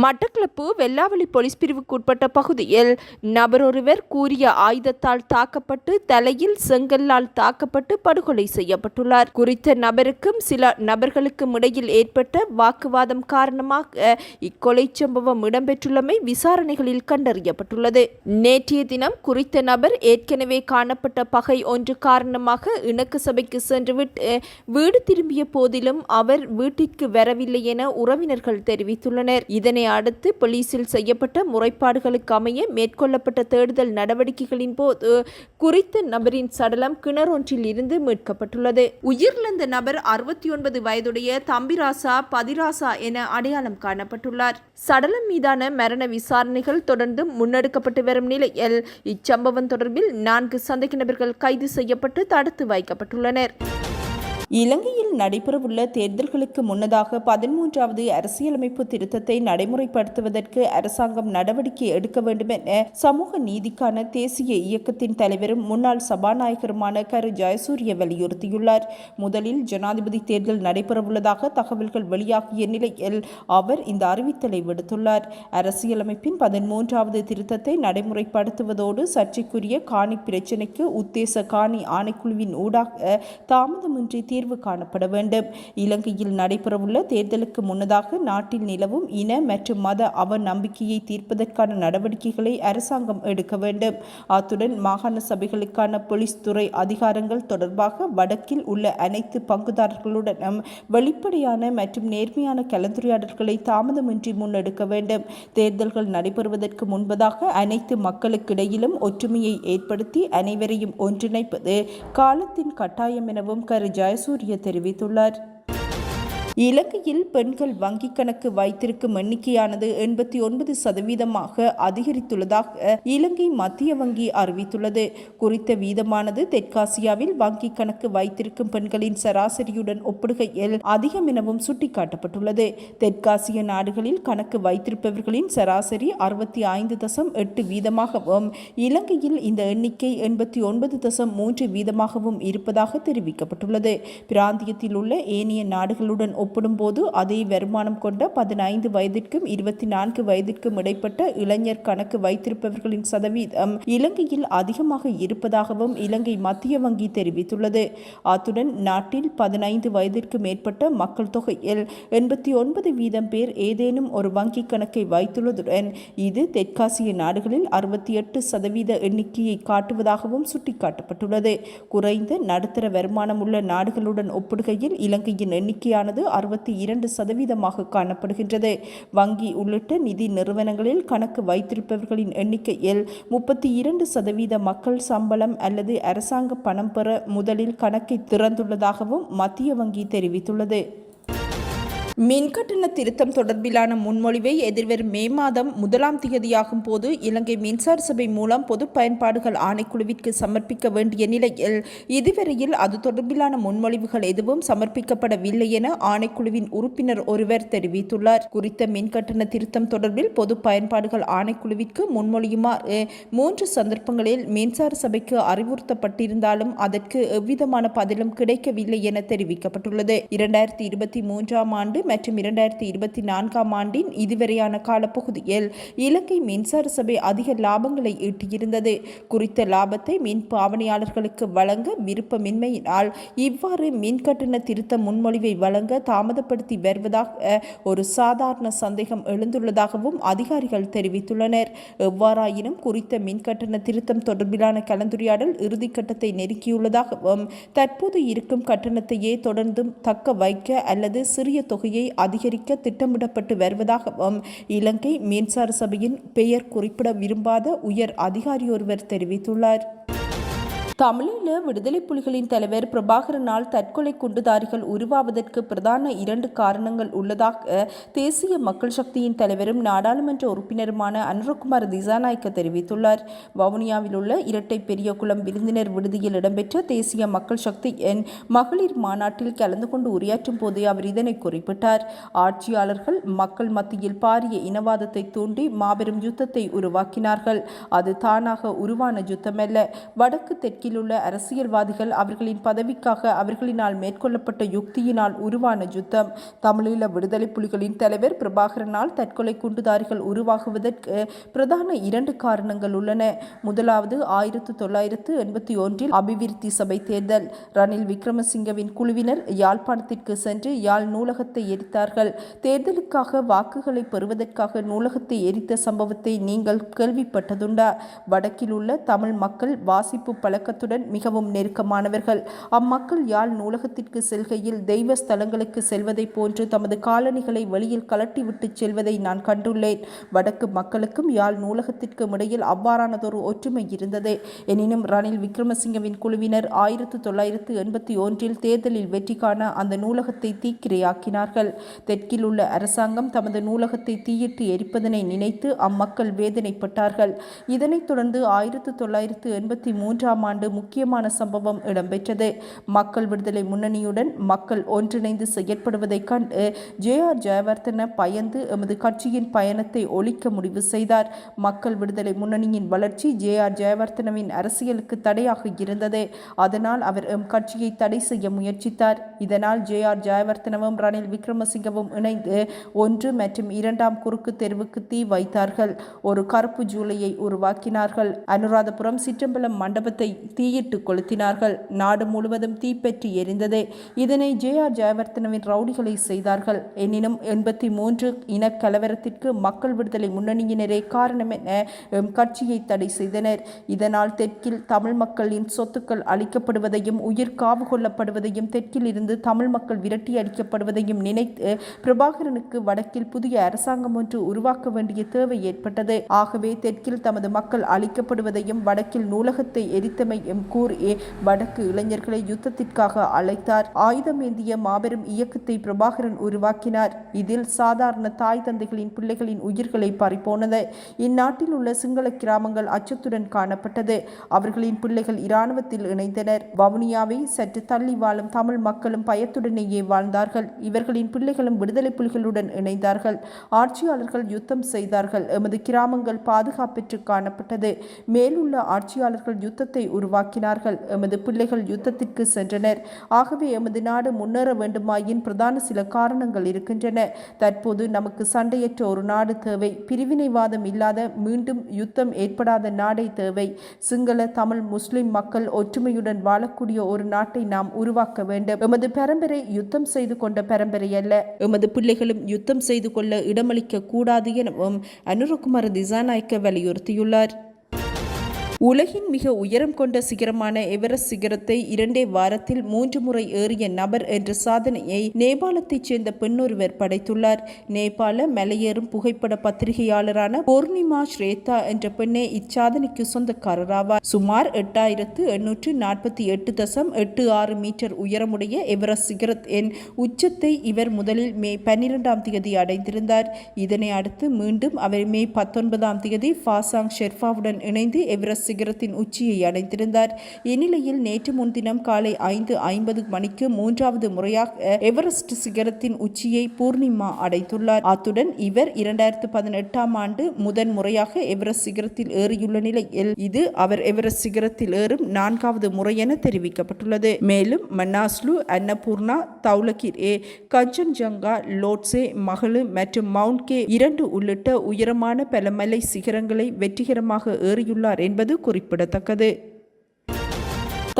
Batticaloa Vellavely police பிரிவுக்குட்பட்ட பகுதியில் நபரொருவர் கூறிய ஆயுதத்தால் தாக்கப்பட்டு தலையில் செங்கல்லால் தாக்கப்பட்டு படுகொலை செய்யப்பட்டுள்ளார். குறித்த நபருக்கும் சில நபர்களுக்கும் இடையில் ஏற்பட்ட வாக்குவாதம் காரணமாக இக்கொலை சம்பவம் இடம்பெற்றுள்ளமை விசாரணைகளில் கண்டறியப்பட்டுள்ளது. நேற்றைய தினம் குறித்த நபர் ஏற்கனவே காணப்பட்ட பகை ஒன்று காரணமாக இணக்கு சபைக்கு சென்றுவிட்டு வீடு திரும்பிய போதிலும் அவர் வீட்டிற்கு வரவில்லை என உறவினர்கள் தெரிவித்துள்ளனர். இதனை அடுத்து போலீசில் செய்யப்பட்ட முறைப்பாடுகளுக்கு அமைய மேற்கொள்ளப்பட்ட தேடுதல் நடவடிக்கைகளின் போது குறித்த நபரின் சடலம் கிணறொன்றில் இருந்து மீட்கப்பட்டுள்ளது. உயிரிழந்த நபர் அறுபத்தி ஒன்பது வயதுடைய தம்பிராசா பதிராசா என அடையாளம் காணப்பட்டுள்ளார். சடலம் மீதான மரண விசாரணைகள் தொடர்ந்து முன்னெடுக்கப்பட்டு வரும் நிலையில் இச்சம்பவம் தொடர்பில் நான்கு சந்தேக நபர்கள் கைது செய்யப்பட்டு தடுத்து வைக்கப்பட்டுள்ளனர். இலங்கையில் நடைபெறவுள்ள தேர்தல்களுக்கு முன்னதாக பதிமூன்றாவது அரசியலமைப்பு திருத்தத்தை நடைமுறைப்படுத்துவதற்கு அரசாங்கம் நடவடிக்கை எடுக்க வேண்டும் என சமூக நீதிக்கான தேசிய இயக்கத்தின் தலைவரும் முன்னாள் சபாநாயகருமான கரு ஜெயசூரிய வலியுறுத்தியுள்ளார். முதலில் ஜனாதிபதி தேர்தல் நடைபெறவுள்ளதாக தகவல்கள் வெளியாகிய நிலையில் அவர் இந்த அறிவித்தலை விடுத்துள்ளார். அரசியலமைப்பின் பதிமூன்றாவது திருத்தத்தை நடைமுறைப்படுத்துவதோடு சர்ச்சைக்குரிய காணி பிரச்சினைக்கு உத்தேச காணி ஆணைக்குழுவின் ஊடாக தாமதமின்றி தீர்வு காணப்பட வேண்டும். இலங்கையில் நடைபெறவுள்ள தேர்தலுக்கு முன்னதாக நாட்டில் நிலவும் இன மற்றும் மத அவ நம்பிக்கையை தீர்ப்பதற்கான நடவடிக்கைகளை அரசாங்கம் எடுக்க வேண்டும். அத்துடன் மாகாண சபைகளுக்கான போலீஸ் துறை அதிகாரங்கள் தொடர்பாக வடக்கில் உள்ள அனைத்து பங்குதாரர்களுடனும் வெளிப்படையான மற்றும் நேர்மையான கலந்துரையாடல்களை தாமதமின்றி முன்னெடுக்க வேண்டும். தேர்தல்கள் நடைபெறுவதற்கு முன்பதாக அனைத்து மக்களுக்கிடையிலும் ஒற்றுமையை ஏற்படுத்தி அனைவரையும் ஒன்றிணைப்பது காலத்தின் கட்டாயம் எனவும் கரு ஜெயசூரிய தெரிவித்துள்ளார். இலங்கையில் பெண்கள் வங்கிக் கணக்கு வைத்திருக்கும் எண்ணிக்கையானது எண்பத்தி ஒன்பது சதவீதமாக அதிகரித்துள்ளதாக இலங்கை மத்திய வங்கி அறிவித்துள்ளது. குறித்த வீதமானது தெற்காசியாவில் வங்கிக் கணக்கு வைத்திருக்கும் பெண்களின் சராசரியுடன் ஒப்பிடுகையில் அதிகம் எனவும் சுட்டிக்காட்டப்பட்டுள்ளது. தெற்காசிய நாடுகளில் கணக்கு வைத்திருப்பவர்களின் சராசரி அறுபத்தி ஐந்து தசம் எட்டு வீதமாகவும் இலங்கையில் இந்த எண்ணிக்கை எண்பத்தி ஒன்பது தசம் மூன்று வீதமாகவும் இருப்பதாக தெரிவிக்கப்பட்டுள்ளது. பிராந்தியத்தில் உள்ள ஏனைய நாடுகளுடன் ஒப்பிடும்போது அதே வருமானம் கொண்ட பதினைந்து வயதிற்கும் இருபத்தி நான்கு வயதிற்கும் இடைப்பட்ட இளைஞர் கணக்கு வைத்திருப்பவர்களின் சதவீதம் இலங்கையில் அதிகமாக இருப்பதாகவும் இலங்கை மத்திய வங்கி தெரிவித்துள்ளது. அத்துடன் நாட்டில் பதினைந்து வயதிற்கு மேற்பட்ட மக்கள் தொகையில் எண்பத்தி ஒன்பது வீதம் பேர் ஏதேனும் ஒரு வங்கி கணக்கை வைத்துள்ளதுடன் இது தெற்காசிய நாடுகளில் அறுபத்தி எட்டு சதவீத எண்ணிக்கையை காட்டுவதாகவும் சுட்டிக்காட்டப்பட்டுள்ளது. குறைந்த நடுத்தர வருமானம் உள்ள நாடுகளுடன் ஒப்பிடுகையில் இலங்கையின் எண்ணிக்கையானது அறுபத்தி இரண்டு சதவீதமாக காணப்படுகின்றது. வங்கி உள்ளிட்ட நிதி நிறுவனங்களில் கணக்கு வைத்திருப்பவர்களின் எண்ணிக்கையில் முப்பத்தி இரண்டு சதவீத மக்கள் சம்பளம் அல்லது அரசாங்க பணம் பெற முதலில் கணக்கை திறந்துள்ளதாகவும் மத்திய வங்கி தெரிவித்துள்ளது. மின்கட்டண திருத்தம் தொடர்பிலான முன்மொழிவை எதிர்வரும் மே மாதம் முதலாம் தேதியாகும் போது இலங்கை மின்சார சபை மூலம் பொது பயன்பாடுகள் ஆணைக்குழுவிற்கு சமர்ப்பிக்க வேண்டிய நிலையில் இதுவரையில் அது தொடர்பிலான முன்மொழிவுகள் எதுவும் சமர்ப்பிக்கப்படவில்லை என ஆணைக்குழுவின் உறுப்பினர் ஒருவர் தெரிவித்துள்ளார். குறித்த மின்கட்டண திருத்தம் தொடர்பில் பொது பயன்பாடுகள் ஆணைக்குழுவிற்கு முன்மொழியுமாறு மூன்று சந்தர்ப்பங்களில் மின்சார சபைக்கு அறிவுறுத்தப்பட்டிருந்தாலும் அதற்கு எவ்விதமான பதிலும் கிடைக்கவில்லை என தெரிவிக்கப்பட்டுள்ளது. இரண்டாயிரத்தி இருபத்தி மூன்றாம் ஆண்டு மற்றும் இரண்டாயிரத்தி இருபத்தி நான்காம் ஆண்டின் இதுவரையான காலப்பகுதியில் இலங்கை மின்சார சபை அதிக லாபங்களை ஈட்டியிருந்தது. குறித்த லாபத்தை மின் பாவனையாளர்களுக்கு வழங்க விருப்பமின்மையினால் இவ்வாறு மின் கட்டண திருத்த முன்மொழிவை வழங்க தாமதப்படுத்தி வருவதாக ஒரு சாதாரண சந்தேகம் எழுந்துள்ளதாகவும் அதிகாரிகள் தெரிவித்துள்ளனர். எவ்வாறாயினும் குறித்த மின் கட்டண திருத்தம் தொடர்பிலான கலந்துரையாடல் இறுதிக்கட்டத்தை நெருக்கியுள்ளதாகவும் தற்போது இருக்கும் கட்டணத்தையே தொடர்ந்தும் தக்க வைக்க அல்லது சிறிய தொகை எண்ணிக்கையை அதிகரிக்க திட்டமிடப்பட்டு வருவதாகவும் இலங்கை மின்சார சபையின் பெயர் குறிப்பிட விரும்பாத உயர் அதிகாரியொருவர் தெரிவித்துள்ளார். தமிழீழ விடுதலை புலிகளின் தலைவர் பிரபாகரனால் தற்கொலை குண்டுதாரிகள் உருவாவதற்கு பிரதான இரண்டு காரணங்கள் உள்ளதாக தேசிய மக்கள் சக்தியின் தலைவரும் நாடாளுமன்ற உறுப்பினருமான அனுரகுமார் திசாநாயக்க தெரிவித்துள்ளார். வவுனியாவில் உள்ள இரட்டை பெரியகுளம் விருந்தினர் விடுதியில் இடம்பெற்ற தேசிய மக்கள் சக்தி என் மகளிர் மாநாட்டில் கலந்து கொண்டு உரையாற்றும் போது அவர் இதனை குறிப்பிட்டார். ஆட்சியாளர்கள் மக்கள் மத்தியில் பாரிய இனவாதத்தை தூண்டி மாபெரும் யுத்தத்தை உருவாக்கினார்கள். அது தானாக உருவான யுத்தமல்ல வடக்கு தெற்கில் உள்ள அரசியல்வாதிகள் அவர்களின் பதவிக்காக அவர்களினால் மேற்கொள்ளப்பட்ட யுக்தியினால் உருவான யுத்தம். தமிழீழ விடுதலை புலிகளின் தலைவர் பிரபாகரனால் தற்கொலை குண்டுதாரிகள் உருவாகுவதற்கு பிரதான இரண்டு காரணங்கள் உள்ளன. முதலாவது ஆயிரத்து தொள்ளாயிரத்து எண்பத்தி ஒன்றில் அபிவிருத்தி சபை தேர்தல். ரணில் விக்ரமசிங்கவின் குழுவினர் யாழ்ப்பாணத்திற்கு சென்று யாழ் நூலகத்தை எரித்தார்கள். தேர்தலுக்காக வாக்குகளை பெறுவதற்காக நூலகத்தை எரித்த சம்பவத்தை நீங்கள் கேள்விப்பட்டதுண்டா? வடக்கில் உள்ள தமிழ் மக்கள் வாசிப்பு பழக்க பழக்கத்துடன் மிகவும் நெருக்கமானவர்கள். அம்மக்கள் யாழ் நூலகத்திற்கு செல்கையில் தெய்வ ஸ்தலங்களுக்கு செல்வதைப் போன்று தமது காலணிகளை வெளியில் கலட்டிவிட்டு செல்வதை நான் கண்டுள்ளேன். வடக்கு மக்களுக்கும் யாழ் நூலகத்திற்கும் இடையில் அவ்வாறானதொரு ஒற்றுமை இருந்தது. எனினும் ரணில் விக்ரமசிங்கவின் குழுவினர் ஆயிரத்து தொள்ளாயிரத்து எண்பத்தி ஒன்றில் தேர்தலில் வெற்றி காண அந்த நூலகத்தை தீக்கிரையாக்கினார்கள். தெற்கில் உள்ள அரசாங்கம் தமது நூலகத்தை தீயிட்டு எரிப்பதனை நினைத்து அம்மக்கள் வேதனைப்பட்டார்கள். இதனைத் தொடர்ந்து ஆயிரத்து தொள்ளாயிரத்து எண்பத்தி மூன்றாம் ஆண்டு முக்கியமான சம்பவம் இடம்பெற்றது. மக்கள் விடுதலை முன்னணியுடன் மக்கள் ஒன்றிணைந்து செயற்படுவதைக் கண்டு ஜே ஆர் ஜெயவர்தன பயந்து எமது கட்சியின் பயணத்தை ஒழிக்க முடிவு செய்தார். மக்கள் விடுதலை முன்னணியின் வளர்ச்சி ஜே ஆர் ஜெயவர்தனவின் அரசியலுக்கு தடையாக இருந்தது. அதனால் அவர் எம் கட்சியை தடை செய்ய முயற்சித்தார். இதனால் ஜே ஆர் ஜெயவர்தனவும் ரணில் விக்ரமசிங்கவும் இணைந்து ஒன்று மற்றும் இரண்டாம் குறுக்கு தெருவுக்கு தீ வைத்தார்கள். ஒரு கருப்பு ஜூலையை உருவாக்கினார்கள். அனுராதபுரம் சிற்றம்பலம் மண்டபத்தை தீயிட்டு கொளுத்தினார்கள். நாடு முழுவதும் தீப்பற்றி எரிந்தது. இதனை ஜே ஆர் ஜெயவர்த்தனவின் ரவுடிகளை செய்தார்கள். எனினும் எண்பத்தி மூன்று இனக்கலவரத்திற்கு மக்கள் விடுதலை முன்னணியினரே காரணம் என கட்சியை தடை செய்தனர். இதனால் தெற்கில் தமிழ் மக்களின் சொத்துக்கள் அளிக்கப்படுவதையும் உயிர் காவு கொள்ளப்படுவதையும் தெற்கில் இருந்து தமிழ் மக்கள் விரட்டி அடிக்கப்படுவதையும் நினைத்து பிரபாகரனுக்கு வடக்கில் புதிய அரசாங்கம் ஒன்று உருவாக்க வேண்டிய தேவை ஏற்பட்டது. ஆகவே தெற்கில் தமது மக்கள் அழிக்கப்படுவதையும் வடக்கில் நூலகத்தை எரித்தமை கூர் ஏ வடக்கு இளைஞர்களை யுத்தத்திற்காக அழைத்தார். ஆயுதம் ஏந்திய மாபெரும் இயக்கத்தை பிரபாகரன் உருவாக்கினார். இதில் சாதாரண தாய் தந்தைகளின் பிள்ளைகளின் உயிர்களை பறிப்போனது இந்நாட்டில் உள்ள சிங்கள கிராமங்கள் அச்சத்துடன் காணப்பட்டது. அவர்களின் பிள்ளைகள் இராணுவத்தில் இணைந்தனர். வவுனியாவை சற்று தள்ளி வாழும் தமிழ் மக்களும் பயத்துடனேயே வாழ்ந்தார்கள். இவர்களின் பிள்ளைகளும் விடுதலை புலிகளுடன் இணைந்தார்கள். ஆட்சியாளர்கள் யுத்தம் செய்தார்கள். எமது கிராமங்கள் பாதுகாப்பற்று காணப்பட்டது. மேலுள்ள ஆட்சியாளர்கள் யுத்தத்தை உருவாக்கினார்கள். எமது பிள்ளைகள் யுத்தத்திற்கு சென்றனர். ஆகவே எமது நாடு முன்னேற வேண்டுமாயின் பிரதான சில காரணங்கள் இருக்கின்றன. தற்போது நமக்கு சண்டையற்ற ஒரு நாடு தேவை. பிரிவினைவாதம் இல்லாத மீண்டும் யுத்தம் ஏற்படாத நாடே தேவை. சிங்கள தமிழ் முஸ்லிம் மக்கள் ஒற்றுமையுடன் வாழக்கூடிய ஒரு நாட்டை நாம் உருவாக்க வேண்டும். எமது பரம்பரை யுத்தம் செய்து கொண்ட பரம்பரை அல்ல. எமது பிள்ளைகளும் யுத்தம் செய்து கொள்ள இடமளிக்க கூடாது எனவும் அனுரகுமார் திசாநாயக்க வலியுறுத்தியுள்ளார். உலகின் மிக உயரம் கொண்ட சிகரமான எவரெஸ்ட் சிகரத்தை இரண்டே வாரத்தில் மூன்று முறை ஏறிய நபர் என்ற சாதனையை நேபாளத்தைச் சேர்ந்த பெண்ணொருவர் படைத்துள்ளார். நேபாள மலையேறும் புகைப்பட பத்திரிகையாளரான பூர்ணிமா ஸ்ரேதா என்ற பெண்ணே இச்சாதனைக்கு சொந்தக்காரராவார். சுமார் எட்டாயிரத்து எண்ணூற்று நாற்பத்தி எட்டு தசம் எட்டு ஆறு மீட்டர் உயரமுடைய எவரஸ்ட் சிகரத் என் உச்சத்தை இவர் முதலில் மே பன்னிரெண்டாம் தேதி அடைந்திருந்தார். இதனை அடுத்து மீண்டும் அவர் மே பத்தொன்பதாம் தேதி ஃபாசாங் ஷெர்ஃபாவுடன் இணைந்து எவரெஸ்ட் சிகரத்தின் உச்சியை அடைந்திருந்தார் இந்நிலையில் நேற்று முன்தினம் காலை ஐந்து ஐம்பது மணிக்கு மூன்றாவது முறையாக எவரெஸ்ட் சிகரத்தின் உச்சியை பூர்ணிமா அடைத்துள்ளார். அத்துடன் இவர் இரண்டாயிரத்து பதினெட்டாம் ஆண்டு முதன் முறையாக எவரெஸ்ட் சிகரத்தில் ஏறியுள்ள நிலையில் இது அவர் எவரெஸ்ட் சிகரத்தில் ஏறும் நான்காவது முறை என தெரிவிக்கப்பட்டுள்ளது. மேலும் மன்னாஸ்லு அன்னபூர்ணா தௌலகிர் ஏ கஞ்சன்ஜங்கா லோட்சே மகளு மற்றும் மவுண்ட் கே இரண்டு உள்ளிட்ட உயரமான பல மலை சிகரங்களை வெற்றிகரமாக ஏறியுள்ளார் என்பது குறிப்பிடத்தக்கது.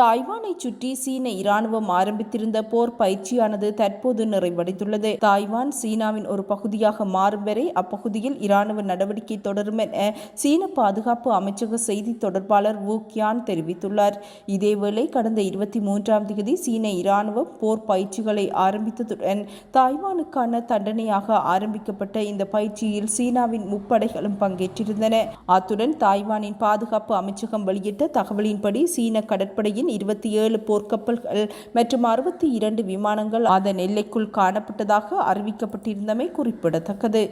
தாய்வானை சுற்றி சீன இராணுவம் ஆரம்பித்திருந்த போர் பயிற்சியானது தற்போது நிறைவடைந்துள்ளது. தாய்வான் சீனாவின் ஒரு பகுதியாக மாறும் வரை அப்பகுதியில் இராணுவ நடவடிக்கை தொடரும் என சீன பாதுகாப்பு அமைச்சக செய்தி தொடர்பாளர் வு கியான் தெரிவித்துள்ளார். இதேவேளை கடந்த இருபத்தி மூன்றாம் தேதி சீன இராணுவம் போர் பயிற்சிகளை ஆரம்பித்ததுடன் தாய்வானுக்கான தண்டனையாக ஆரம்பிக்கப்பட்ட இந்த பயிற்சியில் சீனாவின் முப்படைகளும் பங்கேற்றிருந்தன. அத்துடன் தாய்வானின் பாதுகாப்பு அமைச்சகம் வெளியிட்ட தகவலின்படி சீன கடற்படையின் இருபத்தி ஏழு போர்க்கப்பல்கள் மற்றும் அறுபத்தி இரண்டு விமானங்கள் அதன் எல்லைக்குள் காணப்பட்டதாக அறிவிக்கப்பட்டிருந்தமை குறிப்பிடத்தக்கது.